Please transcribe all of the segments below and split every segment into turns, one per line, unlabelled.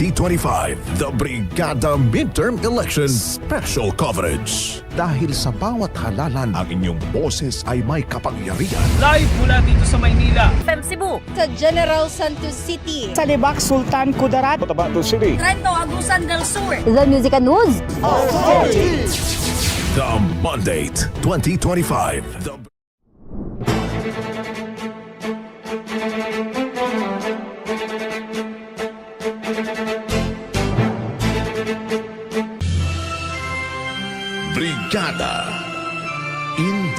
2025, The Brigada Midterm Elections Special Coverage. Dahil sa bawat halalan, ang inyong boses ay may kapangyarihan.
Live mula dito sa Maynila.
FM Cebu.
sa General Santos City.
sa Libak Sultan Kudarat.
Trento Agusan del Sur.
The Music and News.
The Mandate 2025. The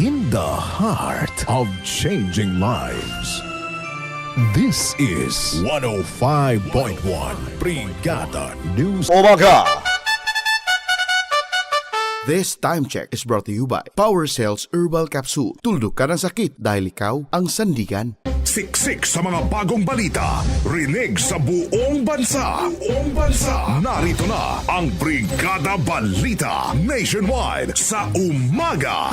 in the heart of changing lives. This is 105.1 Brigada News
Umaga! This time check is brought to you by Power Cells Herbal Capsule. Tuldok ka ng sakit dahil ikaw ang sandigan.
Siksik sa mga bagong balita. Rinig sa buong bansa. Buong bansa. Narito na ang Brigada Balita Nationwide sa umaga.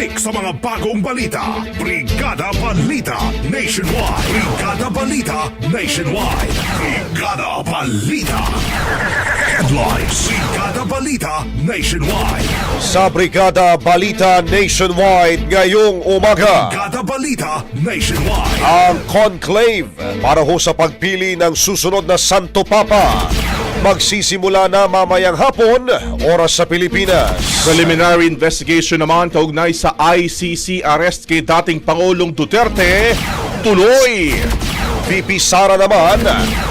Siksik sa mga bagong balita. Brigada Balita Nationwide. Brigada Balita Nationwide. Brigada Balita. Headlines. Brigada Balita Nationwide.
Sa Brigada Balita Nationwide ngayong umaga,
Brigada Balita Nationwide.
ang conclave para ho sa pagpili ng susunod na Santo Papa. Magsisimula na mamayang hapon, oras sa Pilipinas.
Preliminary investigation naman kaugnay sa ICC arrest kay dating Pangulong Duterte tuloy.
VP Sara naman,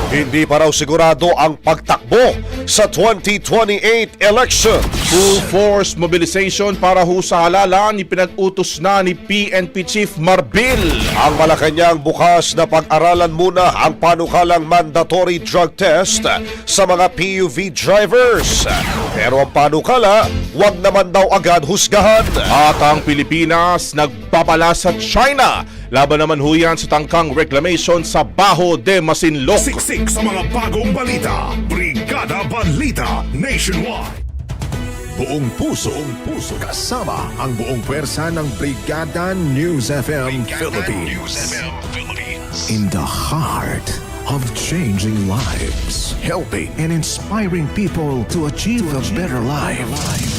hindi pa raw sigurado ang pagtakbo sa 2028 election.
Full force mobilization para ho sa halalan ipinag-utos na ni PNP Chief Marbil.
Ang Malacanang bukas na pag-aralan muna ang panukalang mandatory drug test sa mga PUV drivers. Pero ang panukala, wag naman daw agad husgahan.
At ang Pilipinas nagpapala sa China. Laban naman ho yan sa tangkang reclamation sa Baho de Masinloc.
Siksik sa mga bagong balita. Brigada Balita Nationwide.
Buong puso, buong puso kasama ang buong pwersa ng Brigada News FM Philippines. In the heart of changing lives, helping and inspiring people to achieve a better life.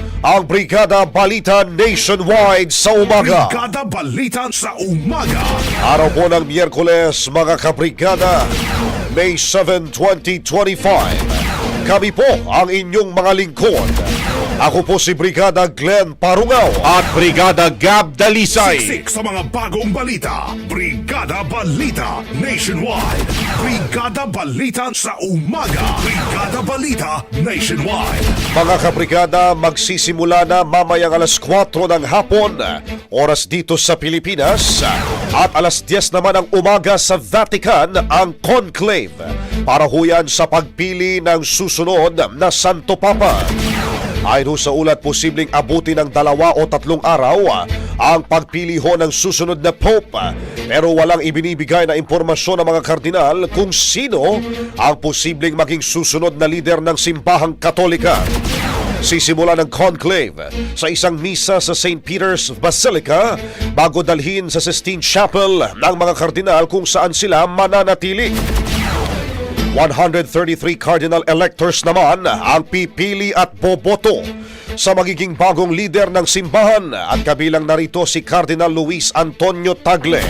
ang Brigada Balita Nationwide sa umaga.
Brigada Balita sa umaga.
Araw po ng Miyerkules mga kabrigada. May 7, 2025. Kami po ang inyong mga lingkod. Ako po si Brigada Glenn Parungaw.
At Brigada Gab Dalisay.
Siksik sa mga bagong balita. Brigada Balita Nationwide. Brigada Balita sa umaga. Brigada Balita Nationwide.
Mga kabrigada, magsisimula na mamayang alas 4 ng hapon, oras dito sa Pilipinas, at alas 10 naman ng umaga sa Vatican ang conclave para huyan sa pagpili ng susunod na Santo Papa. Ayon sa ulat, posibleng abuti ng dalawa o tatlong araw ang pagpili ho ng susunod na Pope. Pero walang ibinibigay na impormasyon ng mga kardinal kung sino ang posibleng maging susunod na lider ng simbahang katolika. Sisimula ng conclave sa isang misa sa St. Peter's Basilica bago dalhin sa Sistine Chapel ng mga kardinal kung saan sila mananatili. 133 cardinal electors naman ang pipili at boboto sa magiging bagong leader ng simbahan at kabilang narito si Cardinal Luis Antonio Tagle.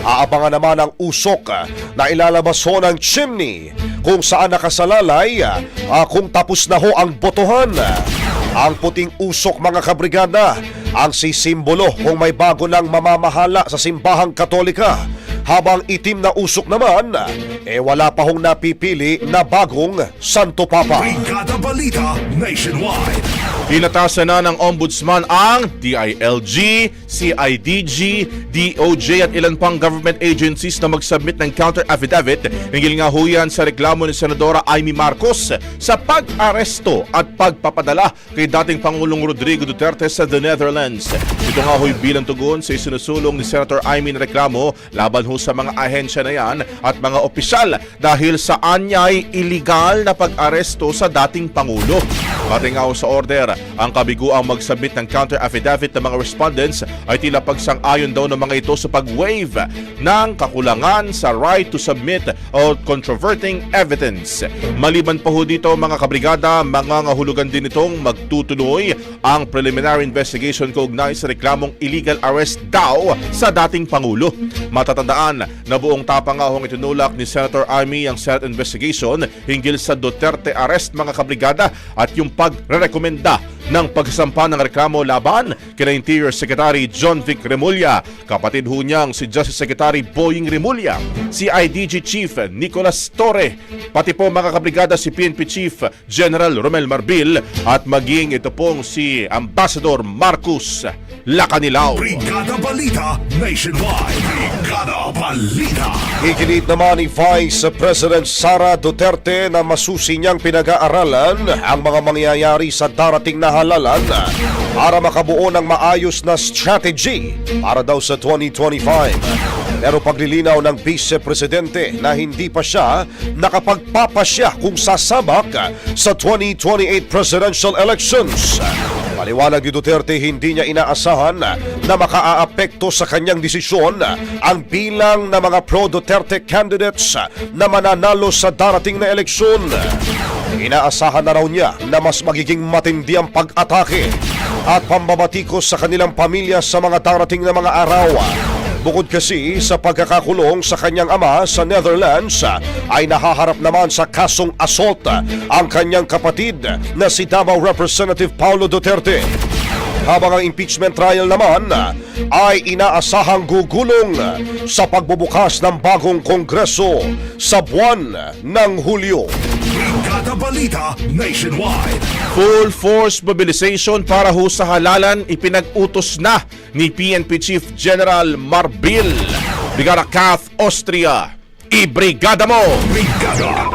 Aabangan naman ang usok na ilalabas ho ng chimney kung saan nakasalalay ah, kung tapos na ho ang botohan. Ang puting usok mga kabrigada ang sisimbolo kung may bago ng mamamahala sa simbahang katolika habang itim na usok naman, eh wala pa hong napipili na bagong Santo Papa.
Brigada Balita Nationwide.
Inatasan na ng Ombudsman ang DILG, CIDG, DOJ at ilan pang government agencies na mag-submit ng counter affidavit hinggil nga huyan sa reklamo ni Senadora Amy Marcos sa pag-aresto at pagpapadala kay dating Pangulong Rodrigo Duterte sa the Netherlands. Ito nga huy bilang tugon sa isinusulong ni Senator Amy na reklamo laban ho sa mga ahensya na yan at mga opisyal dahil sa anyay illegal na pag-aresto sa dating Pangulo. Pati nga sa order, ang kabiguang mag-submit ng counter affidavit ng mga respondents ay tila pagsang-ayon daw ng mga ito sa pag-waive ng kakulangan sa right to submit o controverting evidence. Maliban pa ho dito mga kabrigada, mga ngahulugan din itong magtutuloy ang preliminary investigation kaugnay sa reklamong illegal arrest daw sa dating Pangulo. Matatandaan na buong tapang nga hong itinulak ni Senator Amy ang Senate investigation hinggil sa Duterte arrest mga kabrigada at yung pagre-rekomenda ng pagsampa ng reklamo laban kina Interior Secretary John Vic Remulla, kapatid ho niyang si Justice Secretary Boying Remulla, si IDG Chief Nicolas Torre, pati po mga kabrigada si PNP Chief General Romel Marbil at maging ito pong si Ambassador Marcus Lacanilao.
Brigada Balita Nationwide. Brigada Balita.
Ikinit naman ni Vice President Sara Duterte na masusi niyang pinag-aaralan ang mga mangyayari sa darating na halalan para makabuo ng maayos na strategy para daw sa 2025. Pero paglilinaw ng Vice Presidente na hindi pa siya nakapagpapasya kung sasabak sa 2028 presidential elections. Paliwanag ni Duterte hindi niya inaasahan na makaaapekto sa kanyang desisyon ang bilang ng mga pro-Duterte candidates na mananalo sa darating na eleksyon. Inaasahan na raw niya na mas magiging matindi ang pag-atake at pambabatikos sa kanilang pamilya sa mga darating na mga araw. Bukod kasi sa pagkakakulong sa kanyang ama sa Netherlands, ay nahaharap naman sa kasong assault ang kanyang kapatid na si Davao Representative Paulo Duterte. Habang ang impeachment trial naman ay inaasahang gugulong sa pagbubukas ng bagong kongreso sa buwan ng Hulyo.
Brigada Balita Nationwide.
Full force mobilization para ho sa halalan ipinag-utos na ni PNP Chief General Marbil. Brigada Kath Austria. Ibrigada mo!
Brigada.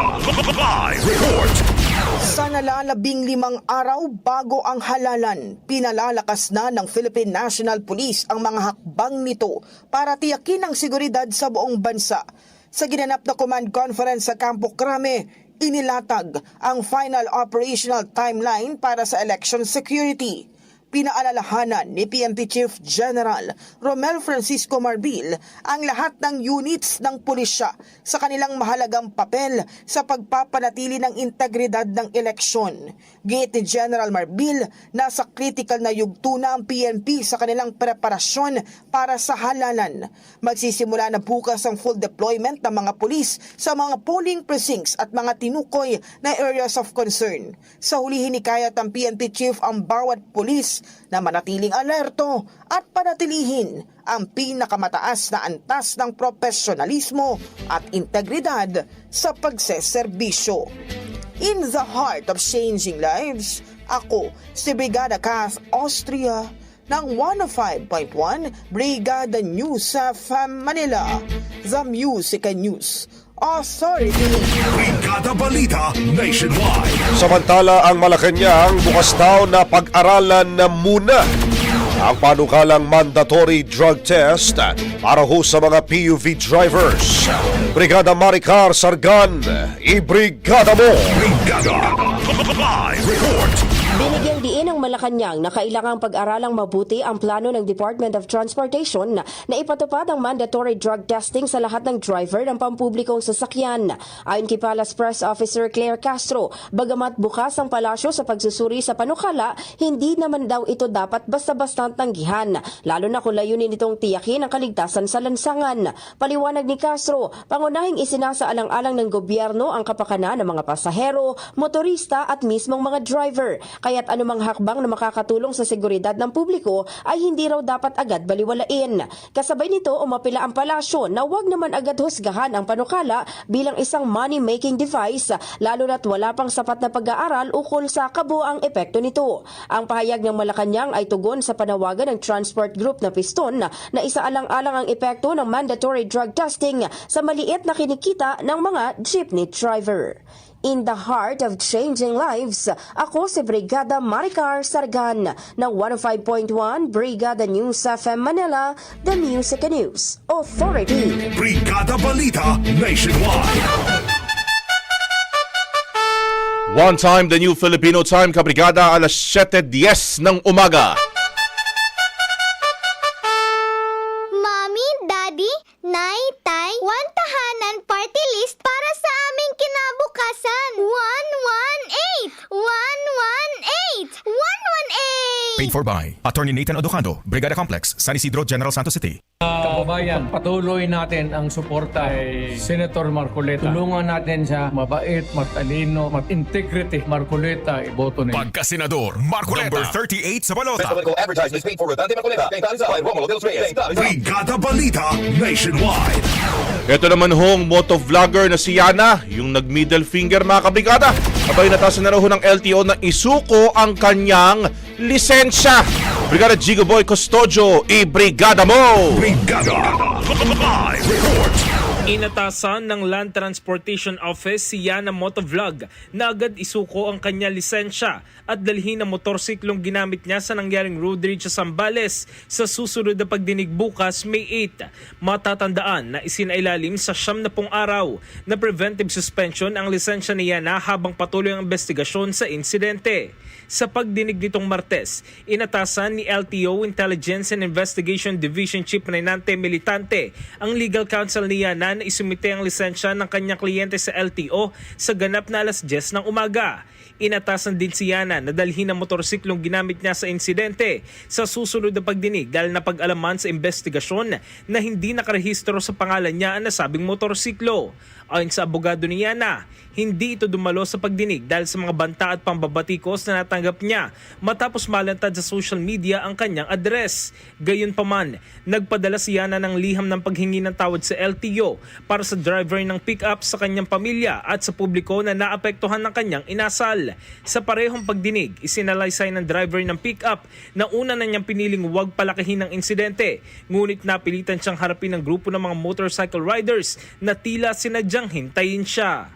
Sa nalalabing limang araw bago ang halalan, pinalalakas na ng Philippine National Police ang mga hakbang nito para tiyakin ang seguridad sa buong bansa. Sa ginanap na command conference sa Campo Crame, inilatag ang final operational timeline para sa election security. Pinaalalahanan ni PNP Chief General Romel Francisco Marbil ang lahat ng units ng pulisya sa kanilang mahalagang papel sa pagpapanatili ng integridad ng eleksyon. Gate ni General Marbil, nasa critical na yugto na ang PNP sa kanilang preparasyon para sa halalan. Magsisimula na bukas ang full deployment ng mga pulis sa mga polling precincts at mga tinukoy na areas of concern. Sa huli hinikayat ang PNP chief ang bawat pulis na manatiling alerto at panatilihin ang pinakamataas na antas ng profesionalismo at integridad sa pagseserbisyo. In the heart of changing lives, ako si Brigada Kath Austria ng 105.1 Brigada News sa Manila, The Music and News Authority.
Brigada Balita Nationwide.
Samantala ang Malacanang bukas daw na pag-aralan na muna ang panukalang mandatory drug test para ho sa mga PUV drivers. Brigada Maricar Sargan, i-brigada mo!
Brigada
Malacanang na kailangang pag-aralang mabuti ang plano ng Department of Transportation na ipatupad ang mandatory drug testing sa lahat ng driver ng pampublikong sasakyan. Ayon kay Palace Press Officer Claire Castro, bagamat bukas ang palasyo sa pagsusuri sa panukala, hindi naman daw ito dapat basta-bastang tanggihan, lalo na kung layunin itong tiyakin ang kaligtasan sa lansangan. Paliwanag ni Castro, pangunahing isinasaalang-alang ng gobyerno ang kapakanan ng mga pasahero, motorista at mismong mga driver. Kaya't anumang hakbang na makakatulong sa seguridad ng publiko ay hindi raw dapat agad baliwalain. Kasabay nito, umapila ang palasyo na huwag naman agad husgahan ang panukala bilang isang money-making device, lalo na't wala pang sapat na pag-aaral ukol sa kabuang epekto nito. Ang pahayag ng Malacanang ay tugon sa panawagan ng transport group na Piston na isaalang-alang ang epekto ng mandatory drug testing sa maliit na kinikita ng mga jeepney driver. In the heart of changing lives, ako si Brigada Maricar Sargan ng 105.1 Brigada News FM Manila, The Music and News Authority.
Brigada Balita Nationwide.
One time, the new Filipino time, kabrigada, alas 7.10 ng umaga.
Paid for by Attorney Nathan Odocando, Brigada Complex, San Isidro, General Santos City.
Kababayan, patuloy natin ang suporta kay Senator Marcoleta. Tulungan natin siya mabait, matalino, mat-integrity. Marcoleta, iboto niya.
Pagka-senador, Marcoleta. Number 38 sa balota.
Brigada Balita Nationwide.
Ito naman hong motovlogger na si Yana, yung nag-middle finger mga kabrigada. Abay natasan na raw ng LTO na isuko ang kanyang lisensya. Brigada Gigo Boy Custodio, i-brigada mo!
Brigada Live Report.
Inatasan ng Land Transportation Office si Yana Motovlog na agad isuko ang kanya lisensya at dalhin ang motorsiklong ginamit niya sa nangyaring road rage sa Sambales sa susunod na pagdinig bukas May 8. Matatandaan na isinailalim sa siyam na pong araw na preventive suspension ang lisensya ni Yana habang patuloy ang investigasyon sa insidente. Sa pagdinig nitong Martes, inatasan ni LTO Intelligence and Investigation Division Chief Renante Militante ang legal counsel ni Yana na isumite ang lisensya ng kanyang kliyente sa LTO sa ganap na alas 10 ng umaga. Inatasan din si Yana na dalhin ang motorsiklong ginamit niya sa insidente sa susunod na pagdinig dahil napag-alaman sa investigasyon na hindi nakarehistro sa pangalan niya ang nasabing motorsiklo. Ayon sa abogado ni Yana, hindi ito dumalo sa pagdinig dahil sa mga banta at pambabatikos na natanggap niya matapos malantad sa social media ang kanyang address. Gayunpaman, nagpadala si Yana ng liham ng paghingi ng tawad sa LTO para sa driver ng pick-up sa kanyang pamilya at sa publiko na naapektuhan ng kanyang inasal. Sa parehong pagdinig, isinalaysay ng driver ng pick-up na una na niyang piniling huwag palakihin ng insidente, ngunit napilitan siyang harapin ng grupo ng mga motorcycle riders na tila sinadyang hintayin siya.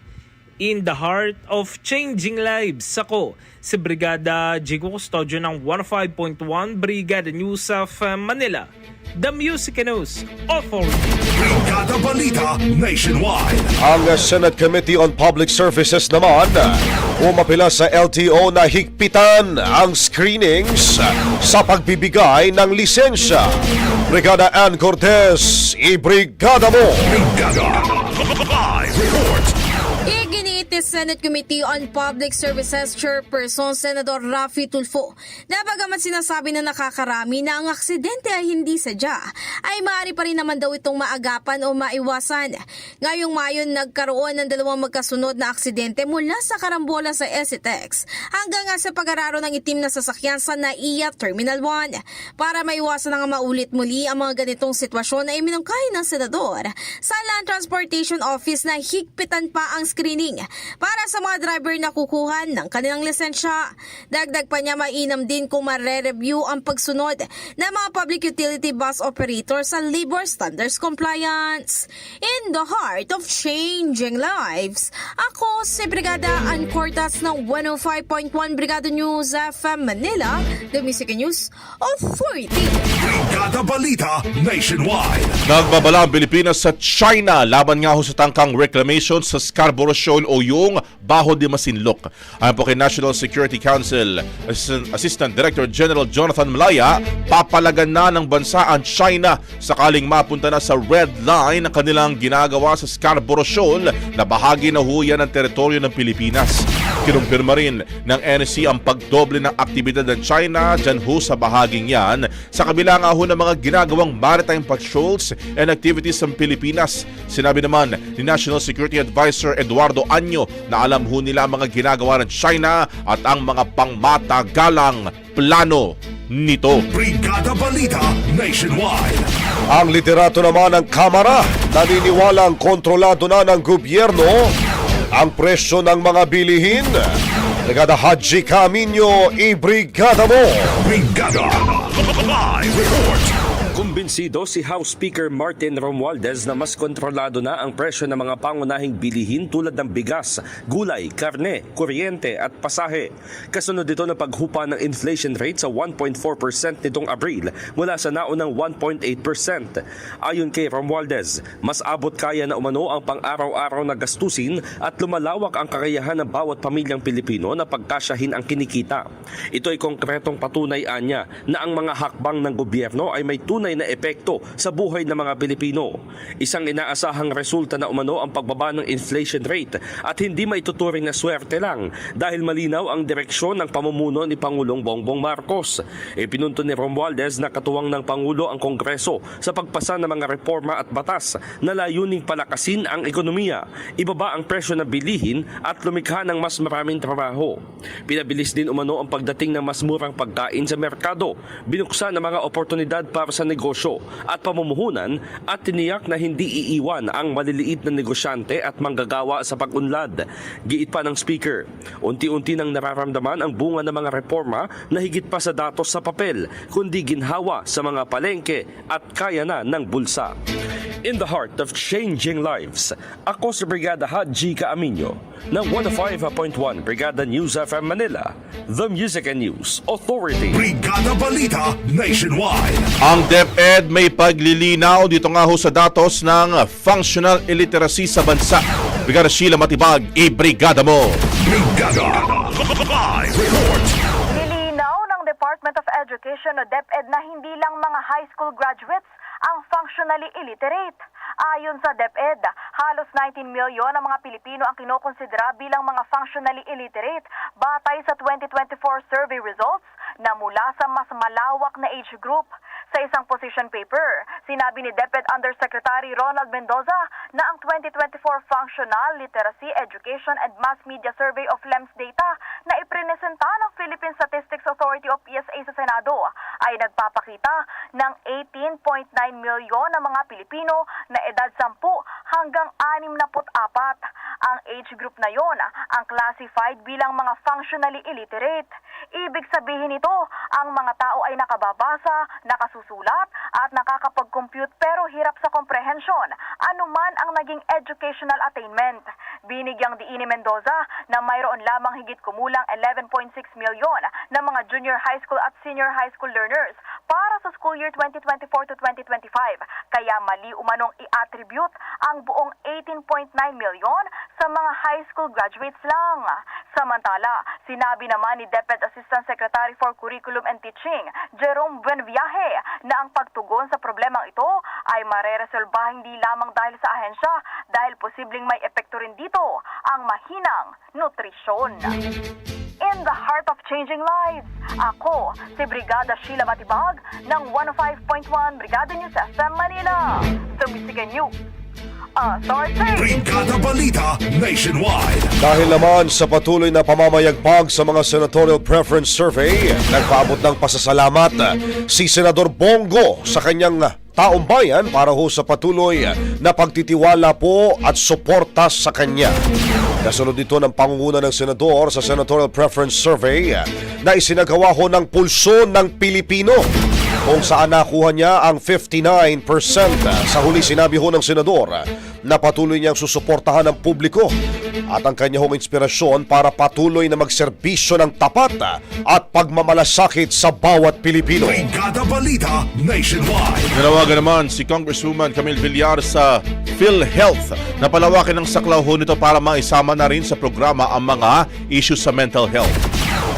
in the heart of changing lives. Ako, si Brigada Jigo Custodio ng 105.1 Brigada News of uh, Manila. The Music News Authority.
Brigada Balita Nationwide.
Ang Senate Committee on Public Services naman umapila sa LTO na higpitan ang screenings sa pagbibigay ng lisensya. Brigada Ann Cortez, ibrigada mo!
Brigada Live Report.
Iginiit ni Senate Committee on Public Services Chairperson Senador Rafi Tulfo na bagamat sinasabi na nakakarami na ang aksidente ay hindi sadya, ay maaari pa rin naman daw itong maagapan o maiwasan. Ngayong Mayo nagkaroon ng dalawang magkasunod na aksidente mula sa karambola sa Esitex hanggang nga sa pag-araro ng itim na sasakyan sa NAIA Terminal 1. Para maiwasan na nga maulit muli ang mga ganitong sitwasyon ay minungkahi ng senador sa Land Transportation Office na higpitan pa ang screening para sa mga driver na kukuhan ng kanilang lisensya. Dagdag pa niya mainam din kung mare-review ang pagsunod ng mga public utility bus operator sa labor standards compliance. In the heart of changing lives, ako si Brigada Ann Cortas ng 105.1 Brigada News FM Manila, The Music News Authority.
Brigada Balita Nationwide.
Nagbabala ang Pilipinas sa China laban nga ho sa tangkang reclamation sa Scarborough Shoal o yung Baho de Masinloc. Ayon po kay National Security Council Assistant, Director General Jonathan Malaya, papalagan na ng bansa ang China sakaling mapunta na sa red line ang kanilang ginagawa sa Scarborough Shoal na bahagi na ho yan ng teritoryo ng Pilipinas. Kinumpirma rin ng NSC ang pagdoble ng aktibidad ng China dyan ho sa bahaging yan sa kabila nga ho ng mga ginagawang maritime patrols and activities ng Pilipinas. Sinabi naman ni National Security Advisor Eduardo Anyo na alam ho nila ang mga ginagawa ng China at ang mga pangmatagalang plano nito.
Brigada Balita Nationwide.
Ang liderato naman ng Kamara naniniwalang kontrolado na ng gobyerno ang presyo ng mga bilihin. Brigada Haji Camino, ibrigada mo!
Brigada Live Report.
Kumbinsido si House Speaker Martin Romualdez na mas kontrolado na ang presyo ng mga pangunahing bilihin tulad ng bigas, gulay, karne, kuryente at pasahe. Kasunod dito ng paghupa ng inflation rate sa 1.4% nitong Abril mula sa naunang 1.8%. Ayon kay Romualdez, mas abot kaya na umano ang pang-araw-araw na gastusin at lumalawak ang kakayahan ng bawat pamilyang Pilipino na pagkasyahin ang kinikita. Ito ay konkretong patunay anya na ang mga hakbang ng gobyerno ay may tunay na epekto sa buhay ng mga Pilipino. Isang inaasahang resulta na umano ang pagbaba ng inflation rate at hindi maituturing na swerte lang dahil malinaw ang direksyon ng pamumuno ni Pangulong Bongbong Marcos. Ipinunto ni Romualdez na katuwang ng Pangulo ang Kongreso sa pagpasa ng mga reforma at batas na layuning palakasin ang ekonomiya, ibaba ang presyo ng bilihin at lumikha ng mas maraming trabaho. Pinabilis din umano ang pagdating ng mas murang pagkain sa merkado, binuksan ang mga oportunidad para sa negosyo at pamumuhunan at tiniyak na hindi iiwan ang maliliit na negosyante at manggagawa sa pag-unlad. Giit pa ng speaker, unti-unti nang nararamdaman ang bunga ng mga reforma na higit pa sa datos sa papel, kundi ginhawa sa mga palengke at kaya na ng bulsa. In the heart of changing lives, ako si Brigada Haji Kaaminyo ng 105.1 Brigada News FM Manila, The Music and News Authority.
Brigada Balita Nationwide.
Ang DepEd may paglilinaw dito nga ho sa datos ng functional illiteracy sa bansa. Brigada Sheila Matibag, i-brigada mo!
Brigada Live Report.
Nilinaw ng Department of Education o DepEd na hindi lang mga high school graduates ang functionally illiterate. Ayon sa DepEd, halos 19 milyon ang mga Pilipino ang kinokonsidera bilang mga functionally illiterate batay sa 2024 survey results na mula sa mas malawak na age group. Sa isang position paper, sinabi ni DepEd Undersecretary Ronald Mendoza na ang 2024 Functional Literacy Education and Mass Media Survey of LEMS data na iprenesenta ng Philippine Statistics Authority o PSA sa Senado ay nagpapakita ng 18.9 milyon na mga Pilipino na edad 10 hanggang 64. Ang age group na yon ang classified bilang mga functionally illiterate. Ibig sabihin nito, ang mga tao ay nakababasa, nakasusulat, at nakakapag-compute pero hirap sa comprehension, anuman ang naging educational attainment. Binigyang diin ni Mendoza na mayroon lamang higit kumulang 11.6 milyon na mga junior high school at senior high school learners para sa school year 2024 to 2025. Kaya mali umanong i-attribute ang buong 18.9 milyon sa mga high school graduates lang. Samantala, sinabi naman ni DepEd Assistant Secretary for Curriculum and Teaching, Jerome Buenviaje, na ang pagtugon sa problemang ito ay mareresolba hindi lamang dahil sa ahensya dahil posibleng may epekto rin dito ang mahinang nutrisyon. In the heart of changing lives, ako si Brigada Sheila Matibag ng 105.1 Brigada News FM Manila. Tumbisigan News.
Brigada Balita Nationwide.
Dahil naman sa patuloy na pamamayagpag sa mga senatorial preference survey, nagpaabot ng pasasalamat si Senador Bongo sa kanyang taong bayan para ho sa patuloy na pagtitiwala po at suporta sa kanya. Kasunod dito ng pangunguna ng senador sa senatorial preference survey na isinagawa ho ng pulso ng Pilipino kung saan nakuha niya ang 59%. Sa huli sinabi ho ng senador na patuloy niyang susuportahan ng publiko at ang kanya hong inspirasyon para patuloy na magserbisyo ng tapat at pagmamalasakit sa bawat Pilipino.
Brigada Balita Nationwide.
Nanawagan naman si Congresswoman Camille Villar sa PhilHealth na palawakin ang saklaw ho nito para maisama na rin sa programa ang mga issues sa mental health.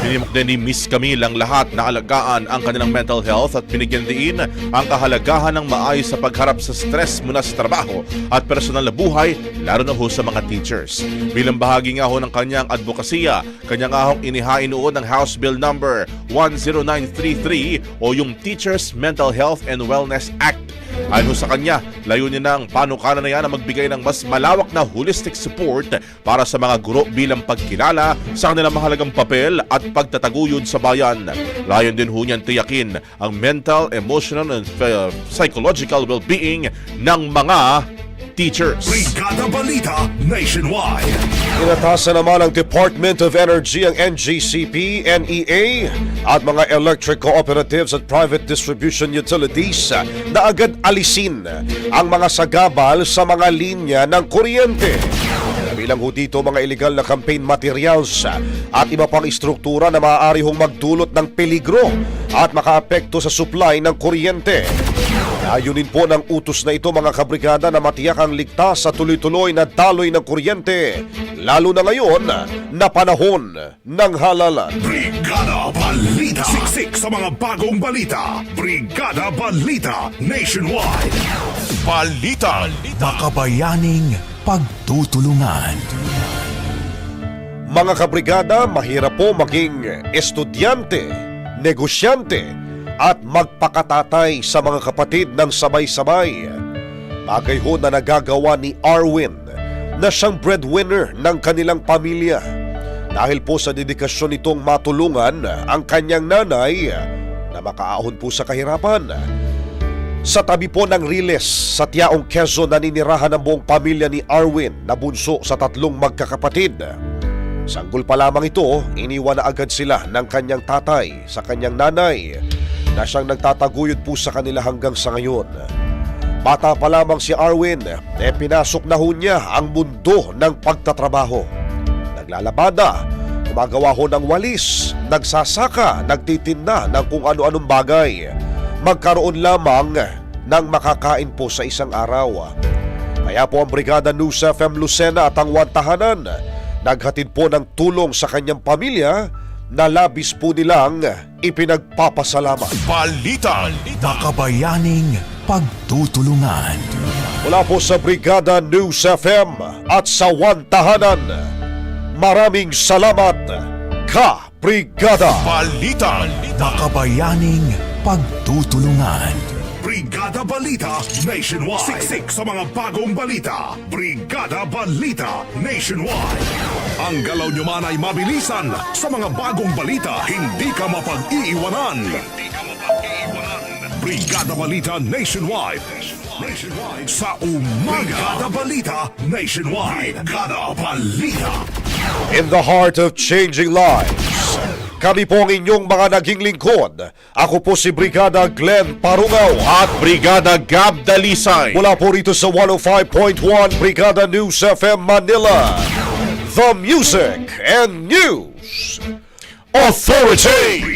Tinimok din ni Miss Camille ang lahat na alagaan ang kanilang mental health at binigyan din ang kahalagahan ng maayos sa pagharap sa stress mula sa trabaho at personal na buhay, lalo na ho sa mga teachers. Bilang bahagi nga ho ng kanyang advokasya, kanya nga hong inihain noon ng House Bill number 10933 o yung Teachers Mental Health and Wellness Act Ayon sa kanya, layunin ng panukala na yan na magbigay ng mas malawak na holistic support para sa mga guro bilang pagkilala sa kanilang mahalagang papel at pagtataguyod sa bayan. Layon din ho niyan tiyakin ang mental, emotional, and uh, psychological well-being ng mga teachers.
Brigada Balita Nationwide.
Inatasan naman ng Department of Energy ang NGCP, NEA at mga electric cooperatives at private distribution utilities na agad alisin ang mga sagabal sa mga linya ng kuryente. Bilang ho dito mga illegal na campaign materials at iba pang istruktura na maaari hong magdulot ng peligro at makaapekto sa supply ng kuryente. Ayunin po ng utos na ito mga kabrigada na matiyak ang ligtas sa tuloy-tuloy na daloy ng kuryente, lalo na ngayon na panahon ng halalan.
Brigada Balita. Siksik sa mga bagong balita. Brigada Balita Nationwide.
Balita. Makabayaning pagtutulungan.
Mga kabrigada, mahirap po maging estudyante, negosyante, at magpakatatay sa mga kapatid ng sabay-sabay. Bagay ho na nagagawa ni Arwin na siyang breadwinner ng kanilang pamilya. Dahil po sa dedikasyon nitong matulungan ang kanyang nanay na makaahon po sa kahirapan. Sa tabi po ng Riles sa Tiaong Quezon naninirahan ang buong pamilya ni Arwin na bunso sa tatlong magkakapatid. Sanggol pa lamang ito, iniwan na agad sila ng kanyang tatay sa kanyang nanay na siyang nagtataguyod po sa kanila hanggang sa ngayon. Bata pa lamang si Arwin, e pinasok na ho niya ang mundo ng pagtatrabaho. Naglalabada, gumagawa ho ng walis, nagsasaka, nagtitinda ng kung ano-anong bagay. Magkaroon lamang ng makakain po sa isang araw. Kaya po ang Brigada News FM Lucena at ang Wantahanan naghatid po ng tulong sa kanyang pamilya na labis po nilang ipinagpapasalamat.
Balita. Makabayaning pagtutulungan.
Mula po sa Brigada News FM at sa Wantahanan, maraming salamat, Ka Brigada!
Balita. Makabayaning pagtutulungan.
Brigada Balita Nationwide. Siksik sa mga bagong balita. Brigada Balita Nationwide. Ang galaw nyo man ay mabilisan sa mga bagong balita. Hindi ka mapag-iiwanan. Brigada Balita Nationwide. Nationwide sa umaga. Brigada Balita Nationwide. Brigada Balita.
In the heart of changing lives. Kami po ang inyong mga naging lingkod. Ako po si Brigada Glenn Parungaw.
At Brigada Gab Dalisay.
Mula po rito sa 105.1 Brigada News FM Manila. The Music and News Authority.